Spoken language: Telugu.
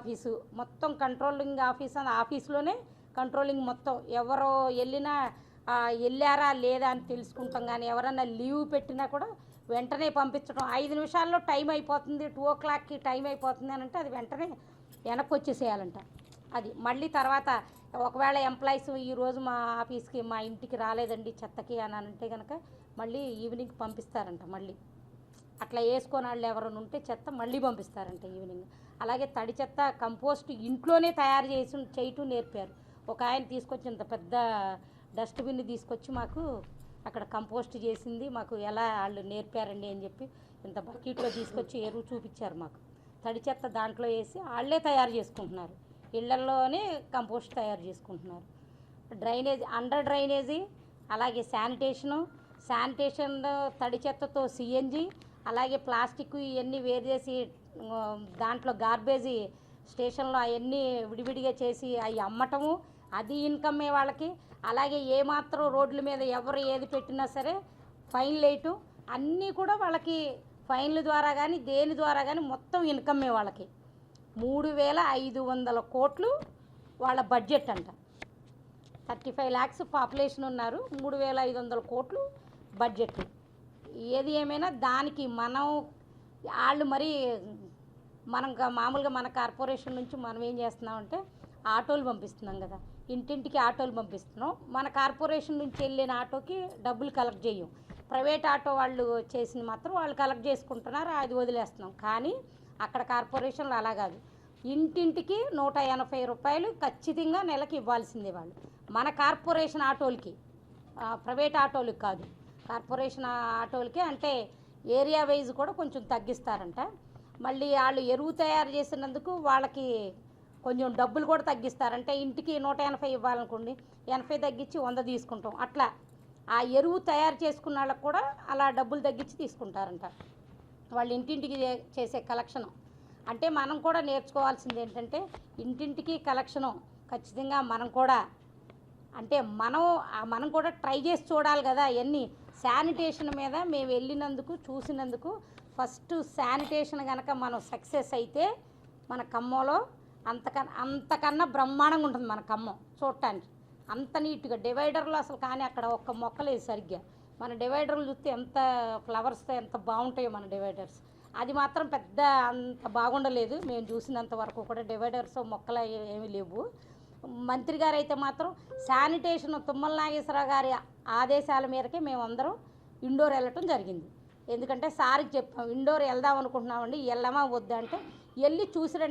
ఆఫీసు. మొత్తం కంట్రోలింగ్ ఆఫీస్ అని ఆఫీస్లోనే కంట్రోలింగ్ మొత్తం. ఎవరు వెళ్ళినా వెళ్ళారా లేదా అని తెలుసుకుంటాం కానీ ఎవరన్నా లీవ్ పెట్టినా కూడా వెంటనే పంపించడం ఐదు నిమిషాల్లో టైం అయిపోతుంది. టూ ఓ క్లాక్కి టైం అయిపోతుంది అని అంటే అది వెంటనే వెనక్కి వచ్చేసేయాలంట అది మళ్ళీ తర్వాత ఒకవేళ ఎంప్లాయీస్ ఈరోజు మా ఆఫీస్కి మా ఇంటికి రాలేదండి చెత్తకి అని అంటే కనుక మళ్ళీ ఈవినింగ్ పంపిస్తారంట మళ్ళీ. అట్లా వేసుకొని వాళ్ళు ఎవరైనా ఉంటే చెత్త మళ్ళీ పంపిస్తారంట ఈవినింగ్. అలాగే తడి చెత్త కంపోస్ట్ ఇంట్లోనే తయారు చేసి చేయటం నేర్పారు. ఒక ఆయన తీసుకొచ్చి ఇంత పెద్ద డస్ట్బిన్ తీసుకొచ్చి మాకు అక్కడ కంపోస్ట్ చేసింది. మాకు ఎలా వాళ్ళు నేర్పారండి అని చెప్పి ఇంత బకెట్లో తీసుకొచ్చి ఎరువు చూపించారు మాకు. తడి చెత్త దాంట్లో వేసి వాళ్ళే తయారు చేసుకుంటున్నారు. ఇళ్ళలోనే కంపోస్ట్ తయారు చేసుకుంటున్నారు. డ్రైనేజ్ అండర్ డ్రైనేజీ అలాగే శానిటేషను శానిటేషన్ తడి చెత్తతో సిఎన్జి అలాగే ప్లాస్టిక్ ఇవన్నీ వేరు చేసి దాంట్లో గార్బేజీ స్టేషన్లో అవన్నీ విడివిడిగా చేసి అవి అమ్మటము అది ఇన్కమ్మే వాళ్ళకి. అలాగే ఏమాత్రం రోడ్ల మీద ఎవరు ఏది పెట్టినా సరే ఫైన్లు వేయటం అన్నీ కూడా వాళ్ళకి ఫైన్ల ద్వారా కానీ దేని ద్వారా కానీ మొత్తం ఇన్కమ్మే వాళ్ళకి. మూడు వేల ఐదు వందల కోట్లు వాళ్ళ బడ్జెట్ అంట. థర్టీ ఫైవ్ ల్యాక్స్ పాపులేషన్ ఉన్నారు. మూడు వేల ఐదు వందల కోట్లు బడ్జెట్. ఏది ఏమైనా దానికి మనం వాళ్ళు మరి మనం మామూలుగా మన కార్పొరేషన్ నుంచి మనం ఏం చేస్తున్నామంటే ఆటోలు పంపిస్తున్నాం కదా. ఇంటింటికి ఆటోలు పంపిస్తున్నాం. మన కార్పొరేషన్ నుంచి వెళ్ళిన ఆటోకి డబ్బులు కలెక్ట్ చేయం. ప్రైవేట్ ఆటో వాళ్ళు చేసిన మాత్రం వాళ్ళు కలెక్ట్ చేసుకుంటున్నారు అది వదిలేస్తున్నాం. కానీ అక్కడ కార్పొరేషన్లు అలా కాదు. ఇంటింటికి నూట ఎనభై రూపాయలు ఖచ్చితంగా నెలకి ఇవ్వాల్సిందే వాళ్ళు. మన కార్పొరేషన్ ఆటోలకి ప్రైవేట్ ఆటోలకు కాదు. కార్పొరేషన్ ఆటోలకి అంటే ఏరియా వైజ్ కూడా కొంచెం తగ్గిస్తారంట. మళ్ళీ వాళ్ళు ఎరువు తయారు చేసినందుకు వాళ్ళకి కొంచెం డబ్బులు కూడా తగ్గిస్తారంటే. ఇంటికి నూట ఎనభై ఇవ్వాలనుకోండి ఎనభై తగ్గించి వంద తీసుకుంటాం. అట్లా ఆ ఎరువు తయారు చేసుకున్న వాళ్ళకి కూడా అలా డబ్బులు తగ్గించి తీసుకుంటారంట. వాళ్ళు ఇంటింటికి చేసే కలెక్షన్. అంటే మనం కూడా నేర్చుకోవాల్సింది ఏంటంటే ఇంటింటికి కలెక్షను ఖచ్చితంగా మనం కూడా అంటే మనం మనం కూడా ట్రై చేసి చూడాలి కదా అవన్నీ శానిటేషన్ మీద మేము వెళ్ళినందుకు చూసినందుకు ఫస్ట్ శానిటేషన్ కనుక మనం సక్సెస్ అయితే మన ఖమ్మంలో అంతకన్నా అంతకన్నా బ్రహ్మాండంగా ఉంటుంది మన ఖమ్మం చూడటానికి. అంత నీట్గా డివైడర్లు అసలు కానీ అక్కడ ఒక్క మొక్కలేదు సరిగ్గా. మన డివైడర్లు చూస్తే ఎంత ఫ్లవర్స్తో ఎంత బాగుంటాయో మన డివైడర్స్. అది మాత్రం పెద్ద అంత బాగుండలేదు. మేము చూసినంత వరకు కూడా డివైడర్స్ మొక్కలు ఏమీ లేవు. మంత్రి గారు అయితే మాత్రం శానిటేషన్ తుమ్మల నాగేశ్వరరావు గారి ఆదేశాల మేరకే మేమందరం ఇండోర్ వెళ్ళటం జరిగింది. ఎందుకంటే సార్కి చెప్పాం ఇండోర్ వెళ్దాం అనుకుంటున్నామండి వెళ్ళమా వద్దంటే వెళ్ళి చూసిరండి.